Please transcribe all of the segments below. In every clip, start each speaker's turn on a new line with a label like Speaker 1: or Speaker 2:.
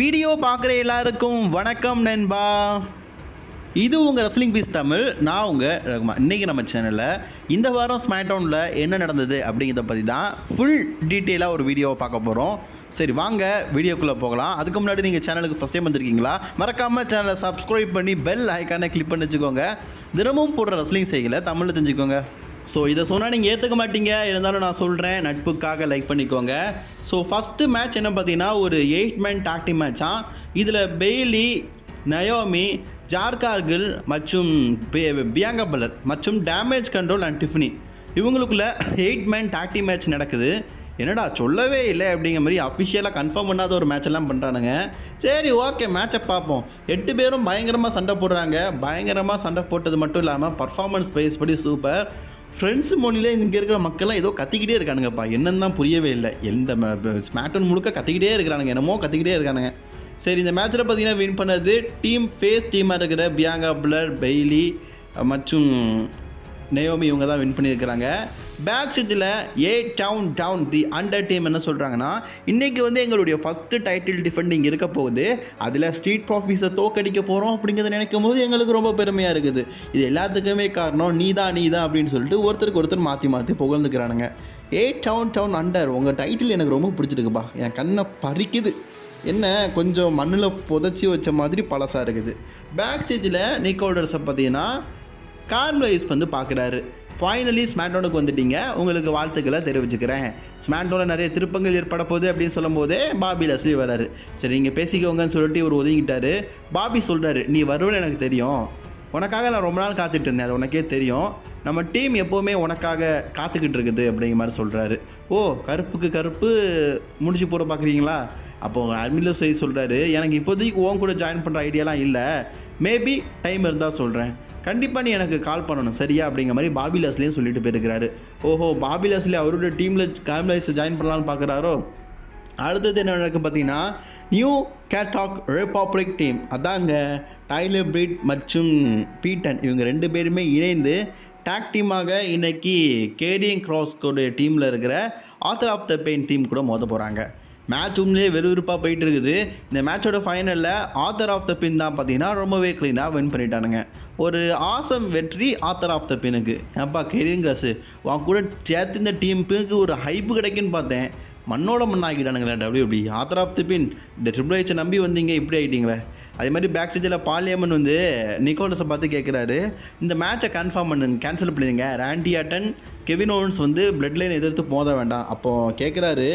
Speaker 1: Video பார்க்குற எல்லாருக்கும் வணக்கம் நண்பா. இது உங்கள் ரெஸ்லிங் பீஸ் தமிழ் நான் உங்கள் ரகுமா இன்றைக்கி நம்ம சேனலில் இந்த வாரம் ஸ்மாக்டவுனில் என்ன நடந்தது அப்படிங்கிறத பற்றி தான் ஃபுல் டீட்டெயிலாக ஒரு வீடியோவை பார்க்க போகிறோம் சரி வாங்க வீடியோக்குள்ளே போகலாம். அதுக்கு முன்னாடி நீங்கள் சேனலுக்கு ஃபஸ்ட் டைம் வந்திருக்கீங்களா? மறக்காமல் சேனலை சப்ஸ்கிரைப் பண்ணி பெல் ஐக்கானை கிளிக் பண்ணி வச்சுக்கோங்க. தினமும் போடுற ரெஸ்லிங் செய்களை தமிழில் தெரிஞ்சுக்கோங்க. ஸோ இதை சொன்னால் நீங்கள் ஏற்றுக்க மாட்டீங்க. இருந்தாலும் நான் சொல்கிறேன் நட்புக்காக லைக் பண்ணிக்கோங்க. ஸோ ஃபஸ்ட்டு மேட்ச் என்ன பார்த்தீங்கன்னா ஒரு எயிட் மேன் டாக்டி மேட்சாக இதில் பெய்லி நயோமி ஜார்கார்கில் மற்றும் பி- பியாங்கா பலர் மற்றும் டேமேஜ் கண்ட்ரோல் அண்ட் டிஃப்னி இவங்களுக்குள்ள eight man tag team match நடக்குது. என்னடா சொல்லவே இல்லை அப்படிங்கிற மாதிரி அஃபிஷியலாக கன்ஃபார்ம் பண்ணாத ஒரு மேட்ச் எல்லாம் பண்ணுறானுங்க சரி ஓகே மேட்சை பார்ப்போம். எட்டு பேரும் பயங்கரமாக சண்டை போடுறாங்க. பயங்கரமாக சண்டை போட்டது மட்டும் இல்லாமல் பர்ஃபார்மன்ஸ் பேஸ் படி சூப்பர் ஃப்ரெண்ட்ஸ் மொழியில் இங்கே இருக்கிற மக்கள்லாம் ஏதோ கத்திக்கிட்டே இருக்கானுங்கப்பா. என்னன்னு தான் புரியவே இல்லை. எந்த ஸ்மாட்டன் முழுக்க கத்திக்கிட்டே இருக்கிறானுங்க என்னமோ கத்திக்கிட்டே இருக்கானுங்க. சரி இந்த மேட்ச்சில் பார்த்தீங்கன்னா வின் பண்ணது டீம் ஃபேஸ் டீமாக இருக்கிற பியாங்கா பிளர் பெய்லி மற்றும் நெயோமி இவங்க தான் வின் பண்ணியிருக்கிறாங்க. பேக் சைடில் A town down the under team என்ன சொல்கிறாங்கன்னா இன்றைக்கி வந்து எங்களுடைய ஃபஸ்ட்டு டைட்டில் டிஃபெண்டிங் இருக்க போகுது. அதில் ஸ்ட்ரீட் ப்ராஃபீஸை தோக்கடிக்க போகிறோம் அப்படிங்கிறத நினைக்கும் போது எங்களுக்கு ரொம்ப பெருமையாக இருக்குது. இது எல்லாத்துக்குமே காரணம் நீ தான் நீ தான் அப்படின்னு சொல்லிட்டு ஒருத்தருக்கு ஒருத்தர் மாற்றி மாற்றி புகழ்ந்துக்கிறானுங்க. ஏ டவுன் டவுன் அண்டர் உங்கள் டைட்டில் எனக்கு ரொம்ப பிடிச்சிருக்குப்பா. என் கண்ணை பறிக்குது. என்ன கொஞ்சம் மண்ணில் புதைச்சி வச்ச மாதிரி பழசாக இருக்குது. பேக் ஸ்டேஜில் நிக் ஹோல்டர்ஸை பார்த்தீங்கன்னா கார்லைஸ் வந்து பார்க்குறாரு. ஃபைனலி ஸ்மாட்டோனுக்கு வந்துட்டீங்க. உங்களுக்கு வாழ்த்துக்களை தெரிவிச்சுக்கிறேன். ஸ்மாட்டோவில் நிறைய திருப்பங்கள் ஏற்பட போகுது அப்படின்னு சொல்லும் போதே பாபி லஸ்லி வராரு. சரி நீங்கள் பேசிக்கோங்கன்னு சொல்லிட்டு இவர் ஒதுங்கிட்டாரு. பாபி சொல்கிறாரு நீ வருவன்னு எனக்கு தெரியும். உனக்காக நான் ரொம்ப நாள் காத்துட்டு இருந்தேன். அது உனக்கே தெரியும். நம்ம டீம் எப்போவுமே உனக்காக காத்துக்கிட்டு இருக்குது அப்படிங்கிற மாதிரி சொல்கிறாரு ஓ கருப்புக்கு கருப்பு. முடிச்சு போட பார்க்குறீங்களா? அப்போது அர்மிலோ செய்தி சொல்கிறாரு எனக்கு இப்போதைக்கு ஓன் கூட ஜாயின் பண்ணுற ஐடியாலாம் இல்லை. மேபி டைம் இருந்தால் சொல்கிறேன் கண்டிப்பாக நீ எனக்கு கால் பண்ணணும் சரியா? அப்படிங்கிற மாதிரி பாபிலாஸ்லேயும் சொல்லிட்டு போயிருக்கிறாரு. ஓஹோ பாபிலாஸ்லேயே அவரோட டீமில் காம்லைஸை ஜாயின் பண்ணலான்னு பார்க்குறாரோ அடுத்தது என்ன நடக்கு பார்த்தீங்கன்னா நியூ கேட்டாக் ரிபப்ளிக் டீம் அதாங்க டைலர் பிரீட் மற்றும் பீட்டன் இவங்க ரெண்டு பேருமே இணைந்து டாக் டீமாக இன்றைக்கி கேடியன் கிராஸ்கோடைய டீமில் இருக்கிற author of the pain team கூட மோத போகிறாங்க மேட்ச் உண்மையிலே வெறுவிறுப்பாக போயிட்டு இருக்குது இந்த மேட்சோட ஃபைனலில் ஆத்தர் ஆஃப் த பின் தான் பார்த்தீங்கன்னா ரொம்பவே க்ளீனாக வின் பண்ணிட்டானுங்க. ஒரு ஆசம் வெற்றி ஆத்தர் ஆஃப் த பின்னுக்கு ஏப்பா கெரியங்காசு உன் கூட சேர்த்து இந்த டீமுக்கு ஒரு ஹைப்பு கிடைக்குன்னு பார்த்தேன். மண்ணோட மண்ணாக்கிட்டானுங்களே இப்படி ஆத்தர் ஆஃப் தி பின் இந்த ட்ரிபிள் ஹெச்சை நம்பி வந்தீங்க இப்படி ஆகிட்டீங்களே அதே மாதிரி பேக் ஸ்டேஜில் பாலியம்மன் வந்து நிக்கோலஸை பார்த்து கேட்குறாரு இந்த மேட்சை கன்ஃபார்ம் பண்ணுங்க கேன்சல் பண்ணிடுங்க. ரேண்டி ஆட்டன் கெவின் ஓவன்ஸ் வந்து பிளட் லைன் எதிர்த்து மோத வேண்டாம். அப்போது கேட்குறாரு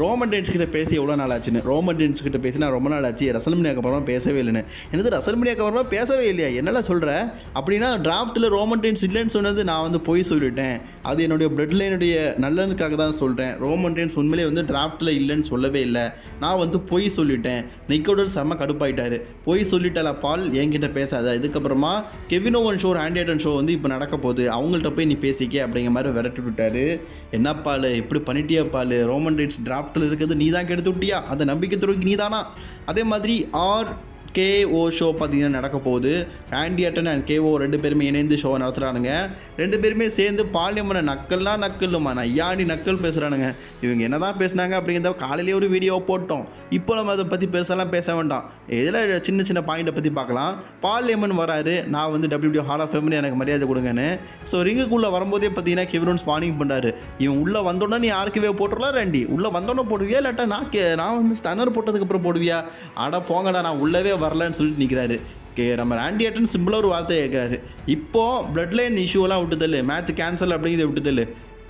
Speaker 1: ரோமன் டென்ஸ் கிட்ட பேசி எவ்வளோ நாள் ஆச்சுன்னு. ரோமன் டென்ஸ் கிட்ட பேசி நான் ரொம்ப நாள் ஆச்சு. ரசல்மணியாக்கு அப்புறமா பேசவே இல்லைன்னு. என்னது ரசல்மணியாக்கு அப்புறமா பேசவே இல்லையா? என்னெல்லாம் சொல்கிற அப்படின்னா டிராஃப்ட்டில் ரோமன் டென்ஸ் இல்லைன்னு சொன்னது நான் வந்து போய் சொல்லிட்டேன். அது என்னுடைய பிளட் லைனுடைய நல்லதுக்காக தான் சொல்கிறேன் ரோமன் டென்ஸ் உண்மையிலே வந்து டிராஃப்ட்டில் இல்லைன்னு சொல்லவே இல்லை. நான் வந்து பொய் சொல்லிட்டேன். நிக்கோடல் செம்ம கடுப்பாயிட்டாரு. பொய் சொல்லிட்டால பால் என்கிட்ட பேசாத. இதுக்கப்புறமா கெவினோவன் ஷோ ஆண்டியட்டன் ஷோ வந்து இப்போ நடக்க போகுது அவங்கள்ட்ட போய் நீ பேசிக்க அப்படிங்கிற மாதிரி விரட்டி விட்டாரு. என்ன பால்? இப்படி பண்ணிட்டியா பால்? ரோமன் ரைட்ஸ் டிராஃப்ட்டில் இருக்கிறது நீ தான் கெடுத்து விட்டியா? அந்த நம்பிக்கை துறைக்கு நீ தானா? அதே மாதிரி ஆர் கேஓ ஷோ பார்த்தீங்கன்னா நடக்க போகுது ஆண்டி அட்டன் அண்ட் கேஓ ரெண்டு பேருமே இணைந்து ஷோ நடத்துகிறானுங்க ரெண்டு பேருமே சேர்ந்து பாலியமான நக்கல்னா நக்கல்லுமா நையாண்டி நக்கல் பேசுகிறானுங்க இவங்க என்ன தான் பேசுனாங்க அப்படிங்கிறத காலையிலேயே ஒரு வீடியோ போட்டோம். இப்போ நம்ம அதை பற்றி பேசலாம் பேச வேண்டாம். இதில் சின்ன சின்ன பாயிண்ட்டை பற்றி பார்க்கலாம். பாலியமன் வராரு. நான் வந்து டபிள்யூடிஓ ஹால் ஆஃப் ஃபேமிலி எனக்கு மரியாதை கொடுங்கன்னு. ஸோ ரிங்குக்குள்ளே வரும்போதே பார்த்தீங்கன்னா கெவிரோன்ஸ் வார்னிங் பண்ணுறாரு இவன் உள்ளே வந்தோடனே நீ யாருக்குவே போட்டுடலாம் ரெண்டி உள்ளே வந்தோடனே போடுவியா? இல்லாட்டா நான் கே நான் வந்து ஸ்டன்னர் போட்டதுக்கப்புறம் போடுவியா? அட போங்கடா நான் உள்ளவே வரலன்னு சொல்லிட்டு நிற்கிறாரு கே நம்ம ஆண்டி ஆட்டன் சிம்பிளாக ஒரு வார்த்தை கேட்குறாரு இப்போது பிளட் லைன் இஷ்யூலாம் விட்டுதல் மேட்ச் கேன்சல் அப்படிங்கிறத விட்டுதல்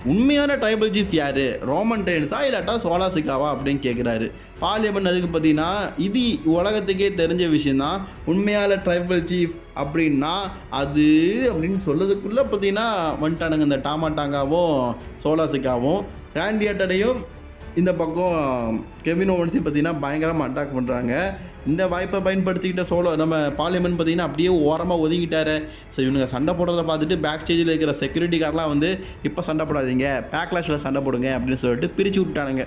Speaker 1: உண்மையான ட்ரைபல் சீஃப் யார்? ரோமன் ட்ரெயின்ஸா இல்லாட்டா சோலாசிக்காவா அப்படின்னு கேட்குறாரு பார்லியமெண்ட் அதுக்கு பார்த்தீங்கன்னா இது உலகத்துக்கே தெரிஞ்ச விஷயந்தான் உண்மையான ட்ரைபல் சீஃப் அப்படின்னா அது அப்படின்னு சொல்லதுக்குள்ளே பார்த்தீங்கன்னா வந்துட்டானுங்க இந்த டாமாட்டாங்காவும் சோலாசிக்காவும் ரேண்டியாட்டடையும் இந்த பக்கம் கெவின் ஓவன்ஸையும் பார்த்தீங்கன்னா பயங்கரமாக அட்டாக் பண்ணுறாங்க இந்த வாய்ப்பை பயன்படுத்திக்கிட்ட சோலோ நம்ம பார்லிமெண்ட் பார்த்தீங்கன்னா அப்படியே ஓரமாக ஒதுங்கிட்டார். ஸோ இவனுங்க சண்டை போடுறத பார்த்துட்டு பேக் ஸ்டேஜில் இருக்கிற செக்யூரிட்டி கார்டெலாம் வந்து இப்போ சண்டை போடாதீங்க. பேக்லாஷில் சண்டை போடுங்க. அப்படின்னு சொல்லிட்டு பிரித்து விட்டானுங்க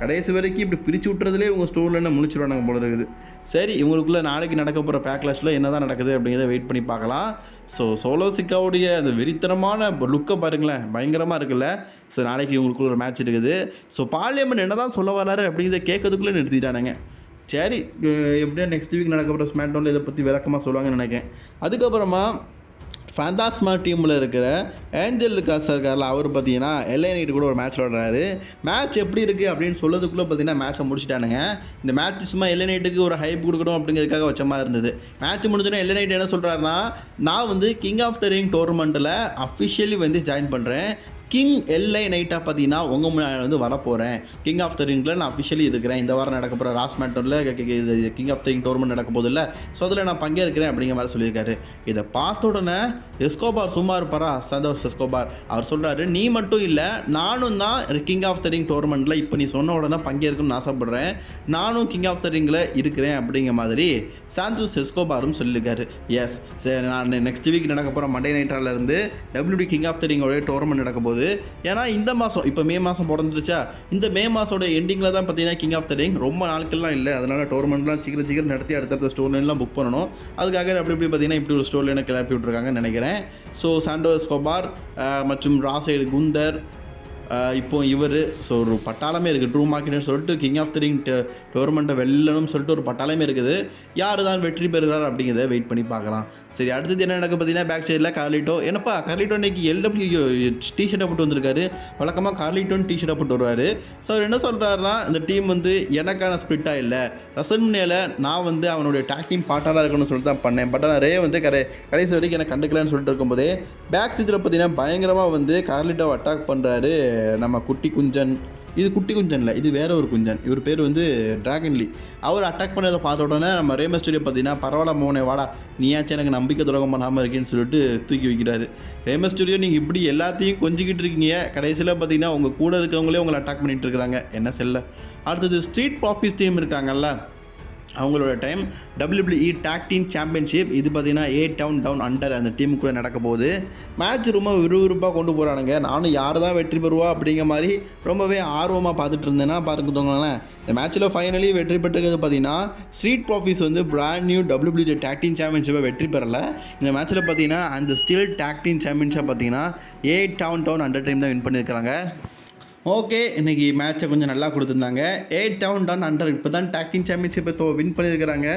Speaker 1: கடைசி வரைக்கும் இப்படி பிரித்து விட்டுறதுலேயே இவங்க ஸ்டோரில் என்ன முழிச்சிருவாங்க போல இருக்குது. சரி இவங்களுக்குள்ளே நாளைக்கு நடக்க போகிற பேக்லாஸில் என்ன தான் நடக்குது அப்படிங்கிறத வெயிட் பண்ணி பார்க்கலாம். ஸோ சோலோ சிக்காவுடைய அந்த வெறித்தனமான லுக்கை பாருங்களேன் பயங்கரமாக இருக்குல்ல? ஸோ நாளைக்கு இவங்களுக்குள்ள ஒரு மேட்ச் இருக்குது. ஸோ பார்லிமெண்ட் என்ன தான் சொல்ல வராரு அப்படிங்கிறத கேட்கறதுக்குள்ளே நிறுத்திட்டானுங்க. சரி எப்படியா நெக்ஸ்ட் வீக் நடக்க போகிற ஸ்மாக்டவுனில் இதை பற்றி விளக்கமாக சொல்லுவாங்கன்னு நினைக்கிறேன். அதுக்கப்புறமா ஃபேந்தாஸ்மா டீமில் இருக்கிற ஏஞ்சல் லுக்காஸ் இருக்கார்ல அவர் பார்த்தீங்கன்னா எல்ஐ நைட்டு கூட ஒரு மேட்ச் விளாடுறாரு மேட்ச் எப்படி இருக்குது அப்படின்னு சொல்லதுக்குள்ளே பார்த்தீங்கன்னா மேட்ச்சை முடிச்சிட்டானுங்க. இந்த மேட்ச் சும்மா எல்ஐ நைட்டுக்கு ஒரு ஹைப் கொடுக்கணும் அப்படிங்கிறதுக்காக வச்ச மாதிரி இருந்தது. மேட்ச் முடிஞ்சோன்னா எல்ஐ நைட் என்ன சொல்கிறாருன்னா நான் வந்து கிங் ஆஃப் த ரிங் டோர்னமெண்ட்டில் அஃபிஷியலி வந்து ஜாயின் பண்ணுறேன் கிங் எல்ஐ நைட்டாக பார்த்தீங்கன்னா உங்கள் முன்னாடி வந்து வரப்போகிறேன் கிங் ஆஃப் த ரிங்கில் நான் அஃபிஷியலி இருக்கிறேன். இந்த வாரம் நடக்க போகிற ராஸ் மேட்டரில் king of the ring tournament நடக்க போதில்ல ஸோ அதில் நான் பங்கேற்கிறேன் அப்படிங்கிற மாதிரி சொல்லியிருக்காரு. இதை பார்த்த உடனே எஸ்கோபார் சும்மா இருப்பாரா? சந்தோஷ் எஸ்கோபார் அவர் சொல்கிறாரு நீ மட்டும் இல்லை நானும் தான் கிங் ஆஃப் த ரிங் டோர்னமெண்ட்டில் இப்போ நீ சொன்ன உடனே பங்கேற்கணும்னு ஆசைப்பட்றேன். நானும் கிங் ஆஃப் த ரிங்கில் இருக்கிறேன் அப்படிங்கிற மாதிரி சாந்தோஸ் எஸ்கோபாரும் சொல்லியிருக்காரு. எஸ் சரி நான் நெக்ஸ்ட் வீக் நடக்க போகிற மண்டே நைட்டாலேருந்து டபிள்யூடி கிங் ஆஃப் த ரிங்கோடைய டோர்னமெண்ட் நடக்க போகுது. ஏன்னா இந்த மாதம் இப்போ மே மாதம் பிறந்துருச்சா இந்த மே மாதோட எண்டிங்கில் தான் பார்த்தீங்கன்னா கிங் ஆஃப் த ரிங் ரொம்ப நாட்கள்லாம் இல்லை. அதனால் டோர்னமெண்ட்லாம் சீக்கிரம் சீக்கிரம் நடத்தி அடுத்தடுத்த ஸ்டோர்லாம் புக் பண்ணணும். அதுக்காக அப்படி இப்படி பார்த்தீங்கன்னா இப்படி ஒரு ஸ்டோரில் கிளப்பி விட்ருக்காங்கன்னு நினைக்கிறேன். ஸோ சாண்டோ ஸ்கோபார் மற்றும் ராசைடு குந்தர் இப்போ இவர் ஸோ ஒரு பட்டாளமே இருக்குது ட்ரூ மார்க்கெட்னு சொல்லிட்டு கிங் ஆஃப் த ரிங் டோர்னமெண்ட்டை வெல்லணும்னு சொல்லிட்டு ஒரு பட்டாளமே இருக்குது. யார் தான் வெற்றி பெறுகிறார் அப்படிங்கிறத வெயிட் பண்ணி பார்க்கலாம். சரி அடுத்தது என்ன நடக்க பார்த்தீங்கன்னா பேக் சைடில் கார்லிட்டோ என்னப்பா கார்லிட்டோ இன்னைக்கு எல்டபிள்யூ டிஷர்ட்டை போட்டு வந்திருக்காரு. வழக்கமாக கார்லிட்டோன்னு டிஷர்ட்டை போட்டு வருவார். ஸோ அவர் என்ன சொல்கிறாருன்னா இந்த டீம் வந்து எனக்கான ஸ்பிரிட்டாக இல்லை. ரசன்முனையில் நான் வந்து அவனுடைய டேக்கிங் பார்ட்டாக இருக்கணும்னு சொல்லிட்டு தான் பண்ணேன். பட் ஆனால் ரே வந்து கடை கடைசி வரைக்கும் எனக்கு கண்டுக்கலன்னு சொல்லிட்டு இருக்கும்போதே பேக் சைடில் பார்த்தீங்கன்னா பயங்கரமாக வந்து கார்லிட்டோ அட்டாக் பண்ணுறாரு நம்ம குட்டி குஞ்சன். இது குட்டி குஞ்சன் இல்லை இது வேற ஒரு குஞ்சன். இவர் பேர் வந்து டிராகன்லி அவர் அட்டாக் பண்ணதை பார்த்த உடனே நம்ம ரேம ஸ்டுடியோ பார்த்தீங்கன்னா பரவாயில்ல மோனே வாடா. நீயாச்சும் எனக்கு நம்பிக்கை துரோகம் பண்ணாமல் இருக்கேன்னு சொல்லிட்டு தூக்கி வைக்கிறாரு. ரேம ஸ்டுடியோ நீங்கள் இப்படி எல்லாத்தையும் கொஞ்சிக்கிட்டு இருக்கீங்க. கடைசியில் பார்த்தீங்கன்னா உங்கள் கூட இருக்கவங்களே உங்களை அட்டாக் பண்ணிகிட்டு இருக்கிறாங்க. என்ன செல்ல. அடுத்தது ஸ்ட்ரீட் ப்ராஃபிஸ் டீம் இருக்காங்கல்ல அவங்களோட time WWE tag team championship இது பார்த்தீங்கன்னா ஏ டவுன் டவுன் அண்டர் அந்த டீமுக்குள்ளே நடக்க போகுது. மேட்ச் ரொம்ப விறுவிறுப்பாக கொண்டு போகிறானுங்க நானும் யார் தான் வெற்றி பெறுவா அப்படிங்கிற மாதிரி ரொம்பவே ஆர்வமாக பார்த்துட்டு இருந்தேன்னா பார்த்துக்கிட்டோங்களேன் இந்த மேட்ச்சில் ஃபைனலி வெற்றி பெற்றிருக்கிறது பார்த்தீங்கன்னா ஸ்ட்ரீட் ப்ராஃபிஸ் வந்து brand new WW tag team சாம்பியன்ஷிப்பை வெற்றி பெறலை. இந்த மேட்ச்சில் பார்த்தீங்கன்னா அந்த ஸ்டில் டாக் டீம் சாம்பியன்ஷிப் பார்த்தீங்கன்னா A town down under team தான் வின் பண்ணியிருக்கிறாங்க ஓகே இன்னைக்கு மேட்சை கொஞ்சம் நல்லா கொடுத்துருந்தாங்க. எயிட் டவுன் டன் அண்டர் இப்போ தான் டாக்கிங் சாம்பியன்ஷிப்பை தோ வின் பண்ணியிருக்கிறாங்க.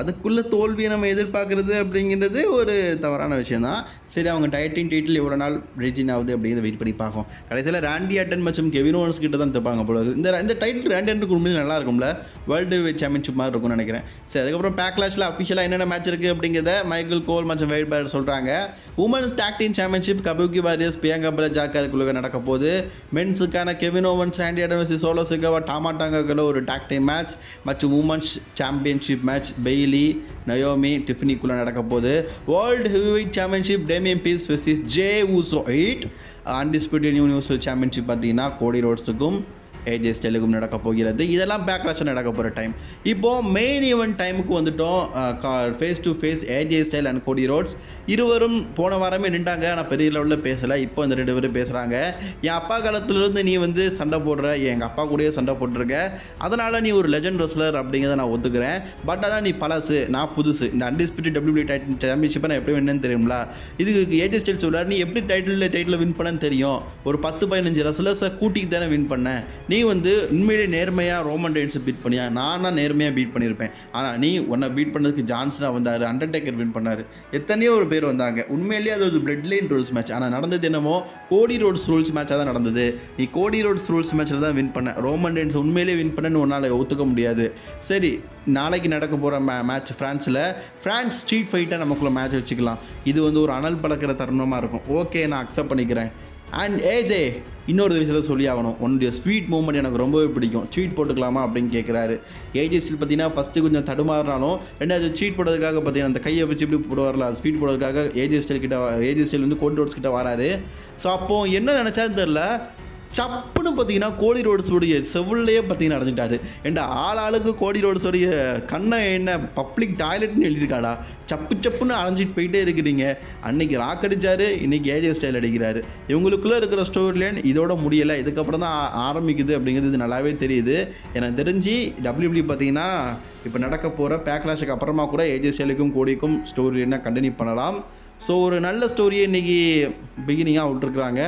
Speaker 1: அதுக்குள்ளே தோல்வியை நம்ம எதிர்பார்க்குறது அப்படிங்கிறது ஒரு தவறான விஷயம் தான் சரி அவங்க டைட்டிங் டைட்டில் எவ்வளோ நாள் ரிஜின் ஆகுது அப்படிங்கிறத வெயிட் பண்ணி பார்க்கும் கடைசியில் ராண்டி அட்டன் மற்றும் கெவின் ஓன்ஸ் கிட்ட தான் தப்பாங்க போல இந்த இந்த டைட்டில் ராண்டி அட்டன் நல்லா இருக்கும்ல. வேர்ல்டு சாம்பியன்ஷிப் மாதிரி இருக்கும்னு நினைக்கிறேன். சரி அதுக்கப்புறம் பேக்லாஷில் அஃபிஷியலாக என்னென்ன மேட்ச் இருக்குது அப்படிங்கிறத மைக்கேல் கோல் மற்றும் வெயிட் பேர் சொல்கிறாங்க women's tag team championship Kabuki Warriors Priyanka பல ஜாக்காருக்குள்ள நடக்க போகுது. மென்ஸுக்கான கெவின் ஓவன்ஸ் ராண்டி அடன்ஸ் சோலோ சிகவா டாமாட்டாங்கக்குள்ள ஒரு டாக் டீம் மேட்ச் மற்றும் women's championship match Bayley Naomi டிஃபினிக்குள்ளே நடக்க போகுது. World heavyweight championship Damian Priest versus Jey Uso eight undisputed universal championship பார்த்தீங்கன்னா கோடி ரோட்ஸுக்கும் ஏஜே ஸ்டைலுக்கும் நடக்க போகிறது. இதெல்லாம் பேக்லாஷ் நடக்க போகிற டைம் இப்போது மெயின் ஈவெண்ட் டைமுக்கு வந்துட்டோம். Face to face AJ Style and Cody Rhodes இருவரும் போன வாரமே நின்றாங்க. ஆனால் பெரிய லெவலில் பேசலை. இப்போ இந்த ரெண்டு பேரும் பேசுகிறாங்க என் அப்பா காலத்துலேருந்து நீ வந்து சண்டை போடுற எங்கள் அப்பா கூடயே சண்டை போட்டிருக்க. அதனால் நீ ஒரு லெஜண்ட் ரெஸ்லர் அப்படிங்கிறத நான் ஒத்துக்கிறேன். பட் ஆனால் நீ பழசு நான் புதுசு. இந்த அன்டிஸ்பியூட்டட் டபிள்யூ டைட்டில் சாம்பியன்ஷிப்பை நான் எப்படி வின்னு தெரியுங்களா இதுக்கு ஏஜே ஸ்டைல் சொல்கிறார் நீ எப்படி டைட்டில் டைட்டில் வின் பண்ணன்னு தெரியும்? ஒரு பத்து பதினஞ்சு ரெஸ்லர்ஸை கூட்டிக்கு தானே வின் பண்ணேன் நீ வந்து உண்மையிலே நேர்மையாக ரோமன் ரெயின்ஸை பீட் பண்ணியா? நான் தான் நேர்மையாக பீட் பண்ணியிருப்பேன். ஆனால் நீ உன்னை பீட் பண்ணதுக்கு ஜான்சனா வந்தார் அண்டர்டேக்கர் வின் பண்ணார். எத்தனையோ ஒரு பேர் வந்தாங்க. உண்மையிலேயே அது ஒரு பிளட் லைன் ரூல்ஸ் மேட்ச் ஆனால் நடந்தது என்னமோ கோடி ரோட்ஸ் ரூல்ஸ் மேட்சாக தான் நடந்தது. நீ கோடி ரோட்ஸ் ரூல்ஸ் மேட்ச்சில் தான் வின் பண்ண. ரோமன் ரெயின்ஸ் உண்மையிலேயே வின் பண்ணன்னு உன்னால் ஒத்துக்க முடியாது. சரி நாளைக்கு நடக்க போகிற மே மேட்ச் ஃப்ரான்ஸில் ஃப்ரான்ஸ் ஸ்ட்ரீட் ஃபைட்டாக நமக்குள்ளே மேட்ச் வச்சுக்கலாம். இது வந்து ஒரு அனல் பழக்கிற தருணமாக இருக்கும். ஓகே நான் அக்செப்ட் பண்ணிக்கிறேன். அண்ட் ஏஜே இன்னொரு விஷயத்தை சொல்லி ஆகணும் உன்னுடைய ஸ்வீட் மூமெண்ட் எனக்கு ரொம்பவே பிடிக்கும். ஸ்வீட் போட்டுக்கலாமா அப்படின்னு கேட்குறாரு ஏஜே ஸ்டில் பார்த்தீங்கன்னா ஃபஸ்ட்டு கொஞ்சம் தடுமாறினாலும் ரெண்டாவது ஸ்வீட் போடுறதுக்காக பார்த்தீங்கன்னா அந்த கையை வச்சு இப்படி போடுவார்ல அது ஸ்வீட் போடுறதுக்காக ஏஜே ஸ்டைல் கிட்ட ஏஜே ஸ்டைல் வந்து கோட் ரோட்ஸ் கிட்ட வராரு. ஸோ அப்போது என்ன நினச்சான்னு தெரில சப்புன்னு பார்த்தீங்கன்னா கோடி ரோட்ஸுடைய செவிலே பார்த்தீங்கன்னா அடைஞ்சிட்டாரு. ஏண்டா ஆள் ஆளுக்கு கோடி ரோட்ஸுடைய கண்ணை என்ன பப்ளிக் டாய்லெட்னு எழுதியிருக்காடா? சப்பு சப்புன்னு அலைஞ்சிட்டு போயிட்டே இருக்கிறீங்க. அன்னைக்கு ராக் அடிச்சாரு இன்னைக்கு ஏஜே ஸ்டைல் அடிக்கிறாரு. இவங்களுக்குள்ளே இருக்கிற ஸ்டோரி லைன் இதோட முடியலை. இதுக்கப்புறம் தான் ஆரம்பிக்குது அப்படிங்கிறது இது நல்லாவே தெரியுது. எனக்கு தெரிஞ்சு டபிள்யூபிள்யூ பார்த்தீங்கன்னா இப்போ நடக்க போகிற பேக்லாஷுக்கு அப்புறமா கூட ஏஜே ஸ்டைலுக்கும் கோடிக்கும் ஸ்டோரி லைனாக கண்டினியூ பண்ணலாம். ஸோ ஒரு நல்ல ஸ்டோரியை இன்றைக்கி பிகினிங்காக விட்டுருக்குறாங்க.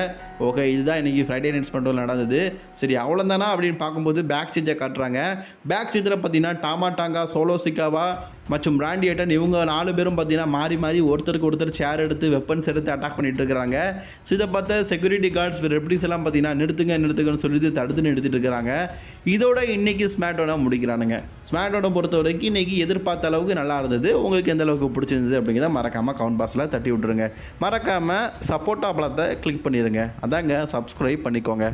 Speaker 1: ஓகே இதுதான் இன்றைக்கி ஃப்ரைடே நைட்ஸ் பண்ணுறது நடந்தது. சரி அவ்வளோந்தானா அப்படின்னு பார்க்கும்போது பேக் ஸ்டேஜை காட்டுறாங்க. பேக் ஸ்டேஜில் பார்த்தீங்கன்னா டாமா டாங்கா சோலோ சிக்காவா மற்றும் பிராண்டி ஏட்டன் இவங்க நாலு பேரும் பார்த்தீங்கன்னா மாறி மாறி ஒருத்தருக்கு ஒருத்தர் சேர் எடுத்து வெப்பன்ஸ் எடுத்து அட்டாக் பண்ணிட்டு இருக்கிறாங்க. ஸோ இதை பார்த்த செக்யூரிட்டி கார்ட்ஸ் ரெப்டிஸ் எல்லாம் பார்த்தீங்கன்னா நிறுத்துங்க நிறுத்துங்கன்னு சொல்லிட்டு தடுத்து நிறுத்திட்டு இருக்கிறாங்க. இதோட இன்னைக்கு ஸ்மார்ட்டோட முடிக்கிறானுங்க. ஸ்மார்ட்டோட பொறுத்த வரைக்கும் இன்னைக்கு எதிர்பார்த்த அளவுக்கு நல்லா இருந்தது. உங்களுக்கு எந்த அளவுக்கு பிடிச்சிருந்தது அப்படிங்கிறத மறக்காமல் கவுண்ட் பாக்ஸில் தட்டி விட்டுருங்க. மறக்காமல் சப்போட்டா பழத்தை கிளிக் பண்ணிடுங்க அதாங்க சப்ஸ்கிரைப் பண்ணிக்கோங்க.